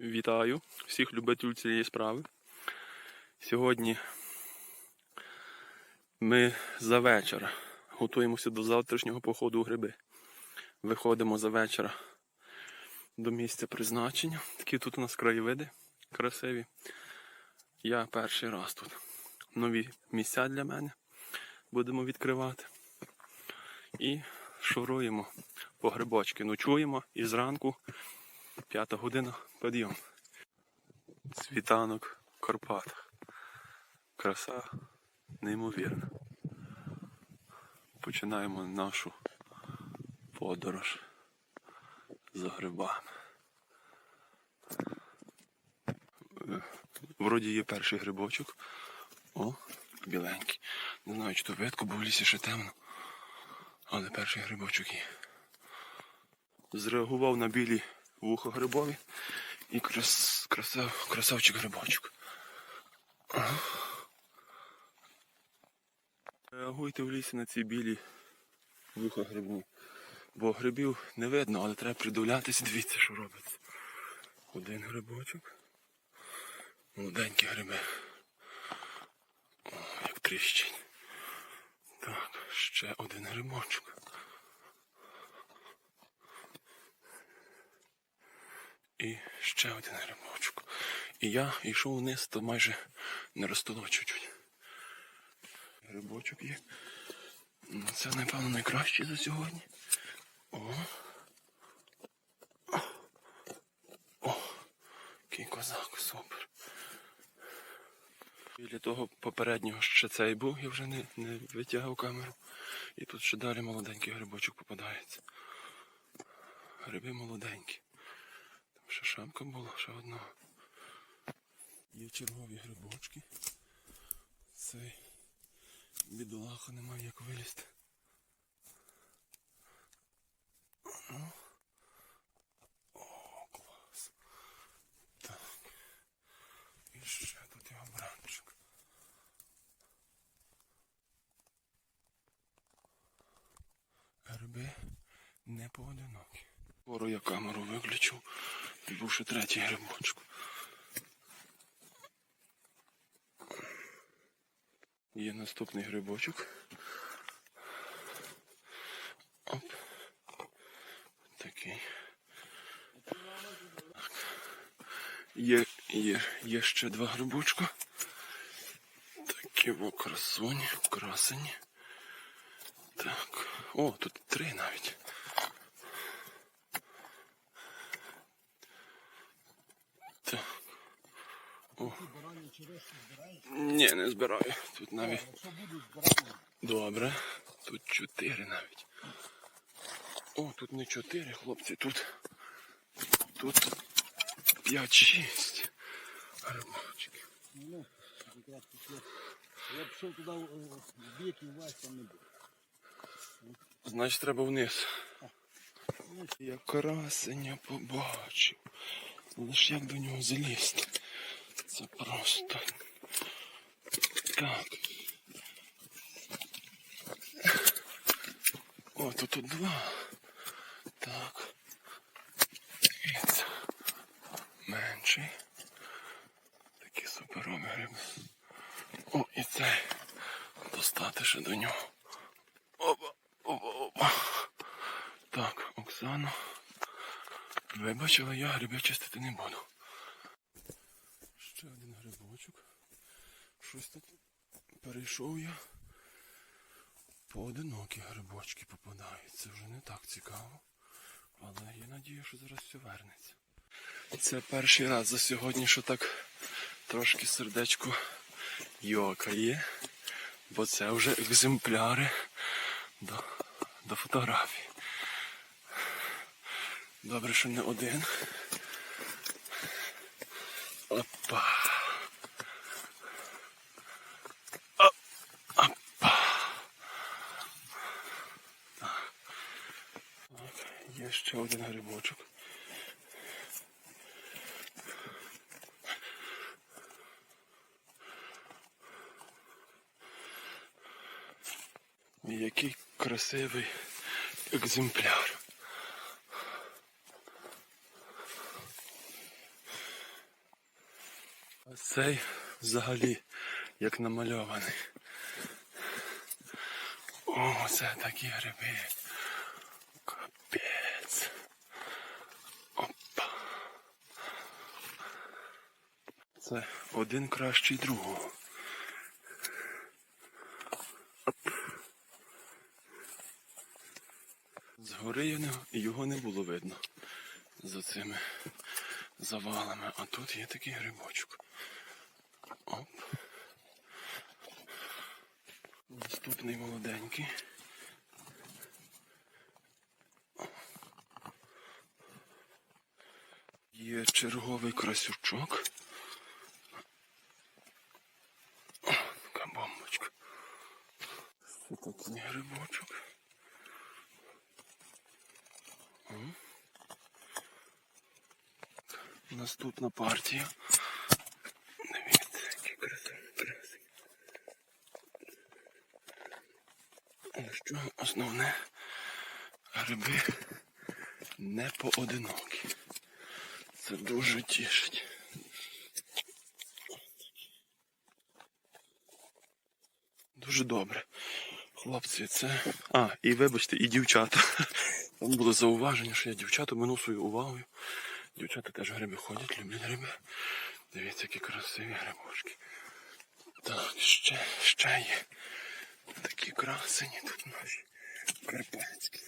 Вітаю всіх любителів цієї справи. Сьогодні ми за вечора готуємося до завтрашнього походу у гриби. Виходимо за вечора до місця призначення. Такі тут у нас краєвиди красиві. Я перший раз тут. Нові місця для мене будемо відкривати. І шуруємо по грибочки. Ночуємо і зранку П'ята година підйом. Світанок в Карпатах. Краса неймовірна. Починаємо нашу подорож за грибами. Вроді є перший грибочок. О, біленький. Не знаю, чи то видко, бо в лісі ще темно. Але перший грибочок є. Зреагував на білі вухо грибові і крас, красав, красавчик грибочок. Реагуйте в лісі на ці білі вуха грибні. Бо грибів не видно, але треба придивлятися, дивіться, що робиться. Один грибочок. Молоденькі гриби. О, як тріщить. Так, ще один грибочок. І ще один грибочок. І я йшов вниз, то майже не чуть-чуть. Грибочок є. Ну, Це, напевно, найкраще за сьогодні. О. О, який козак, супер. Біля того попереднього ще цей був, я вже не, не витягав камеру. І тут ще далі молоденький грибочок попадається. Гриби молоденькі. Ще шамка була, ще одна. Є чергові грибочки. Цей бідолаха немає як вилізти. Ну. О, клас. Так. І ще тут його бранчик. Гриби не поодинокі. Скоро я камеру виключу. І був ще третій грибочок. Є наступний грибочок. Оп. Такий. Так. Є, є, є ще два грибочка. Такі во красені. Так. О, тут три навіть. Ні, не збираю. Тут навіть. Добре. Тут чотири навіть. О, тут не чотири, хлопці, тут. Тут п'ять-шість. Грибочки. Ну. Я пішов туди в бік і вас там не буде. Значить треба вниз. Я красення побачив. Лиш як до нього залізти. Це просто. Так. О, тут два. Так. Це менший. Такі суперові гриби. О, і цей. Достати ще до нього. Опа, опа, опа. Так, Оксана. Вибач, але я гриби чистити не буду. Ще один грибочок. Щось тут перейшов я. Поодинокі грибочки попадають. Це вже не так цікаво. Але я надію, що зараз все вернеться. Це перший раз за сьогодні, що так трошки сердечко йокає. Бо це вже екземпляри до, до фотографій. Добре, що не один. Опа. О, Опа. Так. Так, є ще один грибочок. Який красивий екземпляр. А цей взагалі як намальований. О, це такі гриби. Це один кращий другого. Згори його не було видно за цими завалами. А тут є такий грибочок. Оп. Наступний молоденький. Є черговий красючок. О, така бомбочка. Такий грибочок. Наступна партія. Дивіться, які красиві краси. Але що основне, гриби не поодинокі. Це дуже тішить. Дуже добре. Хлопці, це. А, і вибачте, і дівчата. Там було зауваження, що я дівчата минув свою увагою. Дівчата теж гриби ходять, люблять гриби. Дивіться, які красиві грибочки. Так, ще, ще є. Такі красені тут наші карпатські.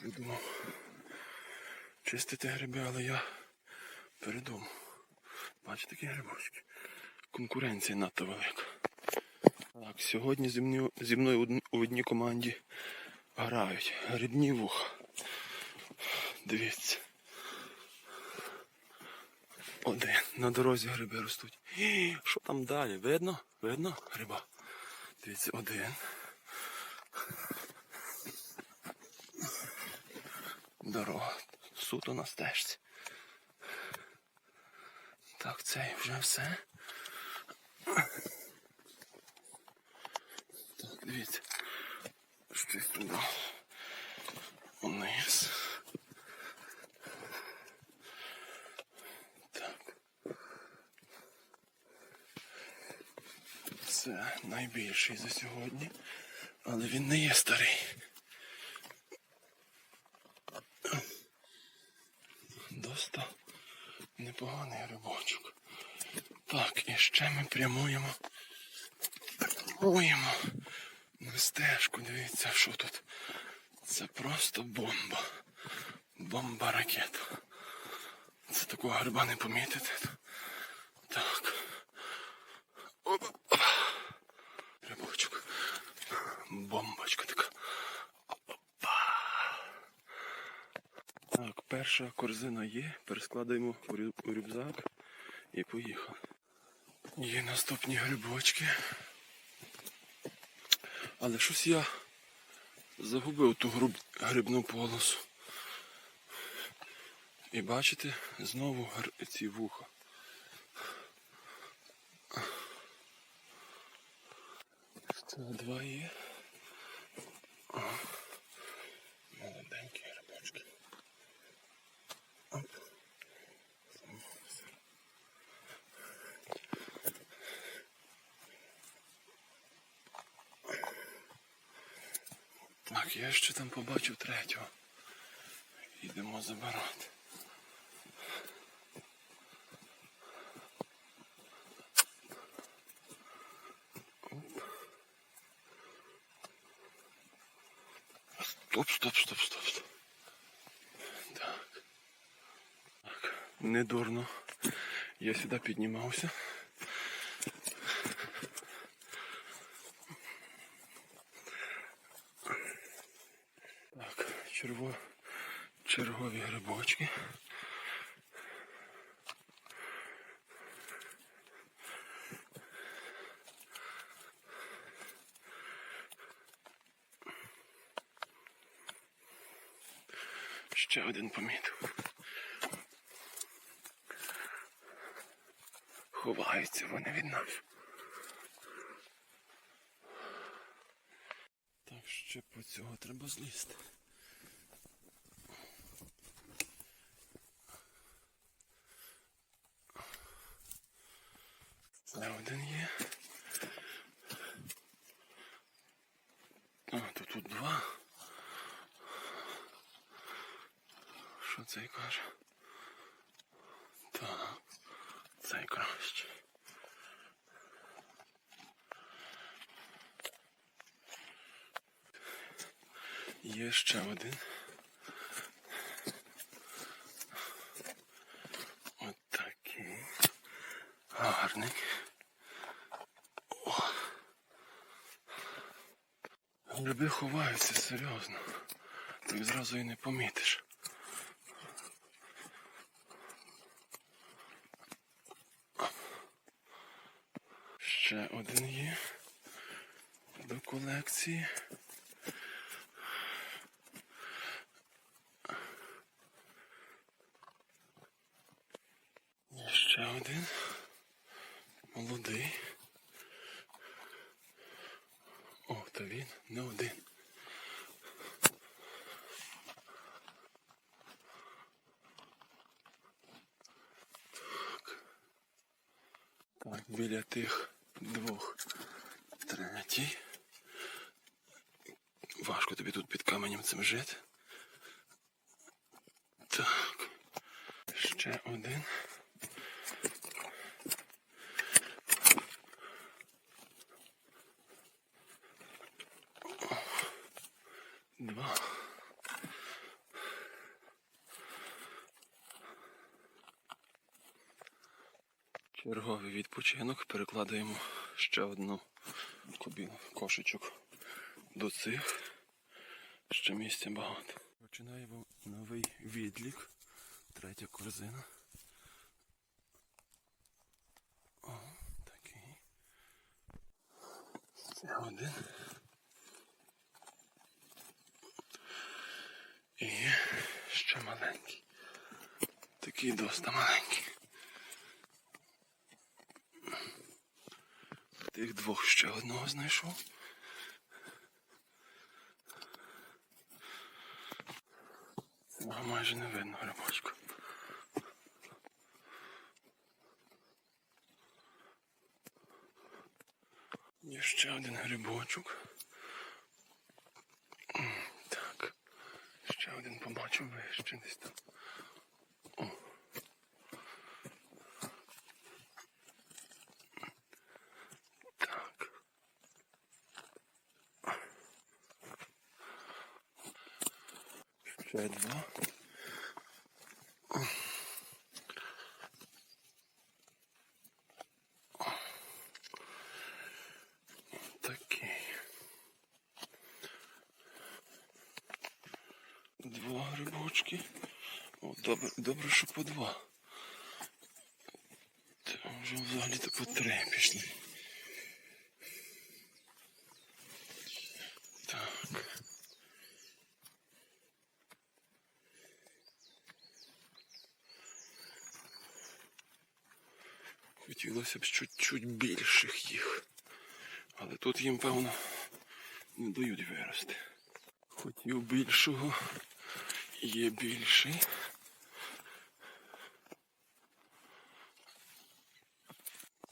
Придумав чистити гриби, але я передумав. Бачите, такі грибочки. Конкуренція надто велика. Так, сьогодні зі мною, зі мною у одній команді грають грибні вуха. Дивіться. Один. На дорозі гриби ростуть. Ій, Що там далі? Видно? Видно гриба? Дивіться, один. Дорога. Суто на стежці. Так, це вже все. Так, дивіться. Щось туди. Вниз. Так. Це найбільший за сьогодні, але він не є старий. Доста непоганий грибочок. Ще ми прямуємо. Прямуємо на стежку. Дивіться, що тут. Це просто бомба. Бомба ракета. Це такого гриба не помітити. Так. Опа. Грибочок. Бомбочка така. Опа. Так, перша корзина є. Перескладаємо у рюкзак і поїхали. Є наступні грибочки. Але щось я загубив ту груб- грибну полосу. І бачите, знову ці вуха. Це два є. Так, я ще там побачив третього. Йдемо забирати. Стоп, стоп, стоп, стоп, стоп. Так. Так, не дурно. Я сюди піднімався. Так, черво... чергові грибочки. Ще один помітив. Ховаються вони від нас. Так, ще по цього треба злізти. Ще один є. А, то тут два. Що цей каже? Так, цей краще. Є ще один. От такий. Гарний. О. Гриби ховаються серйозно. Так зразу і не помітиш. Ще один є до колекції. Є ще один. Молодий. О, то він не один. Так. Біля тих двох третій. Важко тобі тут під каменем цим жити. Так. Ще один. Два. Черговий відпочинок. Перекладаємо ще одну кобілу, кошечок до цих. Ще місця багато. Починаємо новий відлік. Третя корзина. О, такий. Ще один. І ще маленький. Доста маленький. Тих двох ще одного знайшов. Цього майже не видно грибочку. Є ще один грибочок. Так. Ще один побачив вище десь там. О. Так. Ще два. Такий. Два грибочки. О, добре, добре, що по два. Та вже взагалі то по три пішли. Так. Хотілося б чуть-чуть більших їх. Але тут їм, певно, не дають вирости. Хотів більшого, є більший.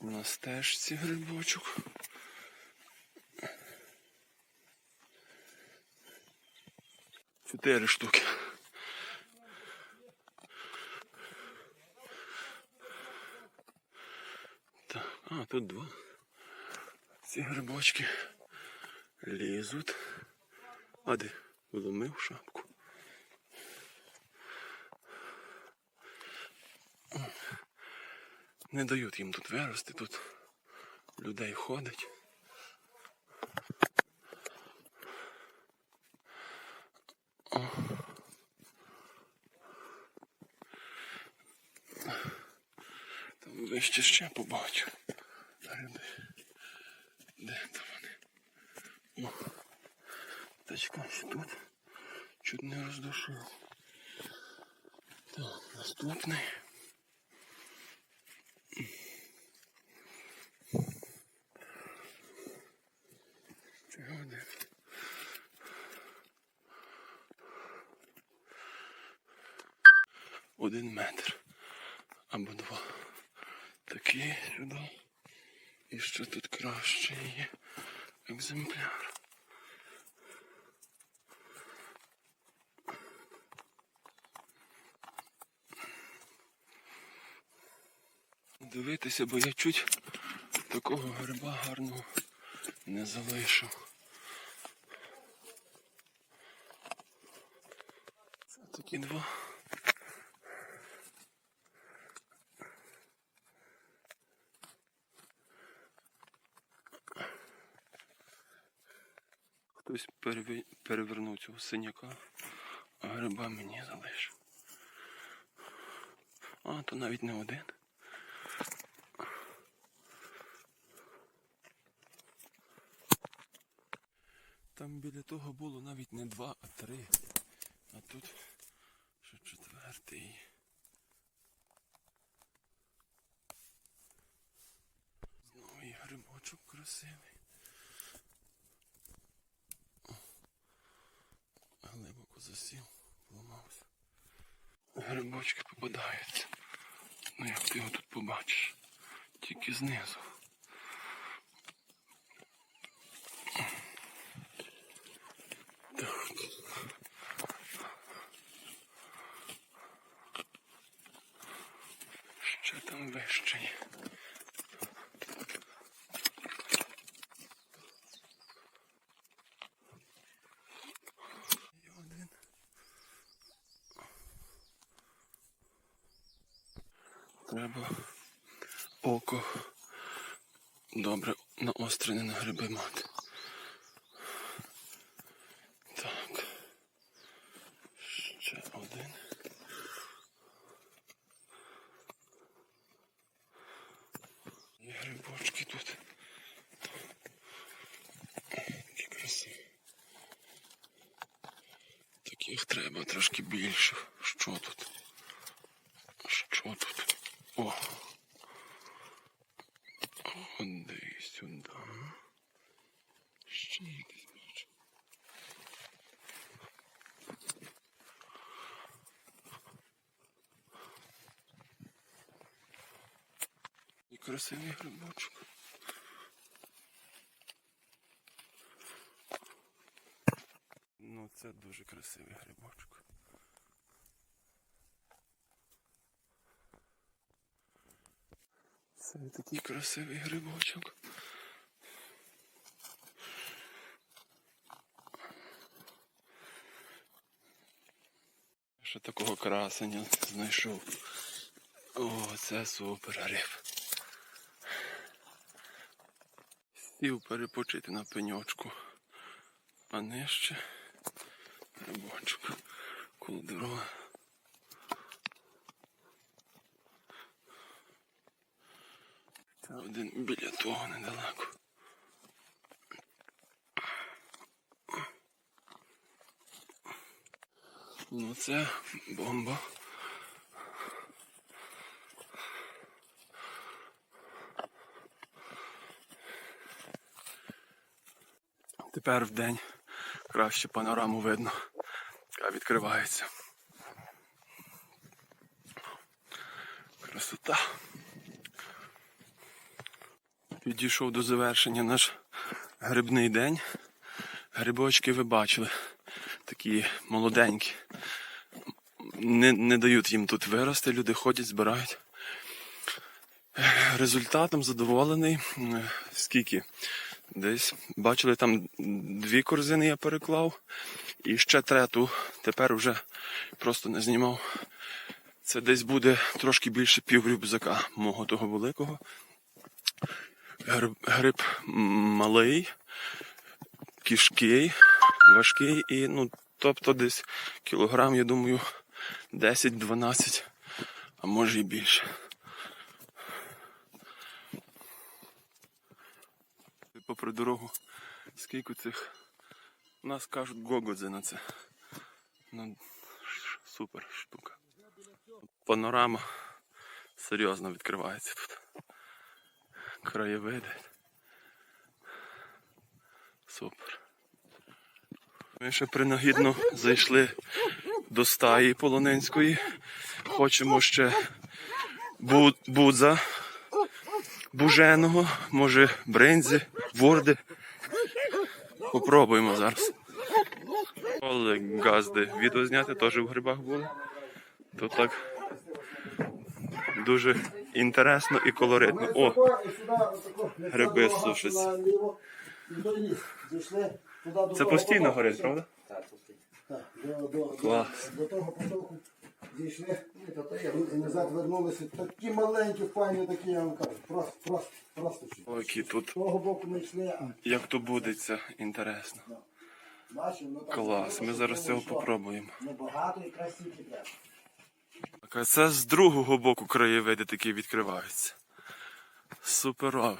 На стежці грибочок. Чотири штуки. Так, а, тут два. Ці грибочки лізуть. А де? Вломив шапку. Не дають їм тут вирости, тут людей ходить. О. Там вище ще побачу. Гриби. Де то вони? О. Та чекай, тут. Чуть не роздушив. Так, наступний. Чого один? Один метр або два. Такі сюди. І ще тут кращий є екземпляр. Дивитися, бо я чуть такого гриба гарного не залишив. Це такі два. Хтось переве- перевернув цього синяка, а гриба мені залишив. А, то навіть не один. Біля того було навіть не два, а три. А тут ще четвертий. Знову і грибочок красивий. Глибоко засів, поламався. Грибочки попадаються. Ну як ти його тут побачиш? Тільки знизу. Так. Що там вище є? Є один. Треба око добре наострене на гриби мати. Так. Ще один. Є грибочки тут. Які красиві. Таких треба трошки більше. Що тут? Що тут? О! Ходи сюди. Ще якийсь бачу. І красивий грибочок. Ну, це дуже красивий грибочок. Це такий красивий грибочок. Ще такого красення знайшов. О, це супер гриб. Сів перепочити на пеньочку. А нижче грибочок. Коло дороги. Та один біля того недалеко. Ну це бомба. Тепер в день краще панораму видно, яка відкривається. Красота. Підійшов до завершення наш грибний день. Грибочки ви бачили, такі молоденькі. Не, не дають їм тут вирости, люди ходять, збирають. Результатом задоволений. Скільки? Десь бачили, там дві корзини я переклав. І ще трету тепер вже просто не знімав. Це десь буде трошки більше пів рюкзака мого того великого. Гриб, гриб малий, кішкий, важкий і, ну, тобто десь кілограм, я думаю, 10-12, а може і більше. Попри дорогу, скільки цих. У нас кажуть гогодзи на це. Ну, супер штука. Панорама серйозно відкривається тут. Краєвиди. Супер. Ми ще принагідно зайшли до стаї полонинської. Хочемо ще будза буженого, може бринзи, ворди. Попробуємо зараз. Олег газди відео зняти, теж в грибах були. То так дуже інтересно і колоритно. О, гриби сушаться. Це постійно горить, правда? Так, Клас. Потоку зійшли і назад вернулися. Такі маленькі, файні такі, я вам кажу. Просто, просто, просто. Які тут, З того боку ми йшли, а як то будеться, інтересно. бачимо, ну так. Клас, ми зараз цього попробуємо. Небагато і красиві треба. Так, а це з другого боку краєвиди такі відкриваються. Суперове.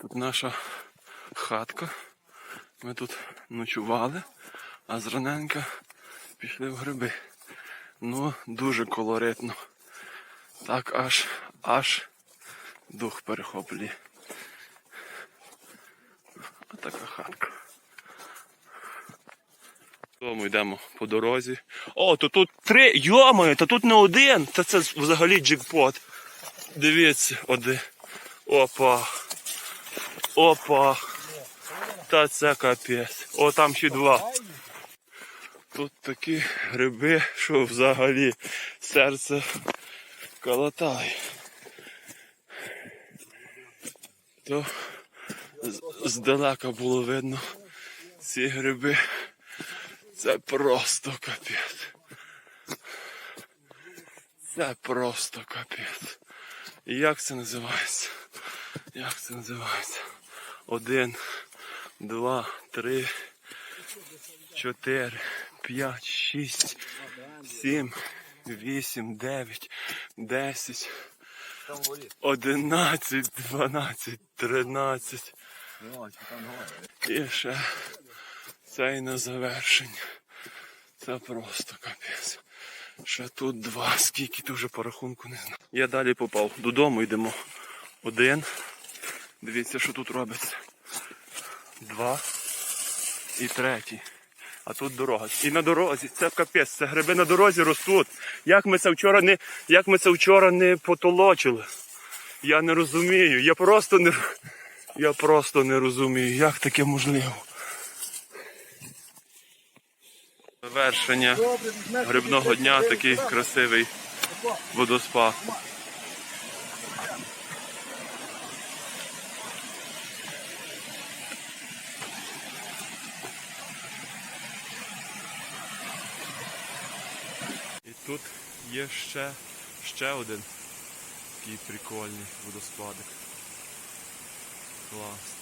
Тут наша хатка. Ми тут ночували, а зраненька пішли в гриби. Ну, дуже колоритно. Так аж аж дух перехоплює. Отака хатка. Тому йдемо по дорозі. О, то тут три. Йомаю, та тут не один. Та це взагалі джекпот. Дивіться, один. Опа. Опа. Та це капець. О, там ще два. Тут такі гриби, що взагалі серце колотає. То здалека було видно ці гриби. Це просто капець. Це просто капець. Як це називається? Як це називається? Один, два, три, чотири, п'ять, шість, сім, вісім, дев'ять, десять, одинадцять, дванадцять, тринадцять. І ще це і на завершення. Це просто капець. Ще тут два, скільки то вже по рахунку не знаю. Я далі попав. Додому йдемо. Один. Дивіться, що тут робиться. Два. І третій. А тут дорога. І на дорозі. Це капець. Це гриби на дорозі ростуть. Як ми це вчора не, як ми це вчора не потолочили? Я не розумію. Я просто не, я просто не розумію, як таке можливо. Завершення грибного дня такий красивий водоспад. Тут є ще, ще один такий прикольний водоспадик. Клас.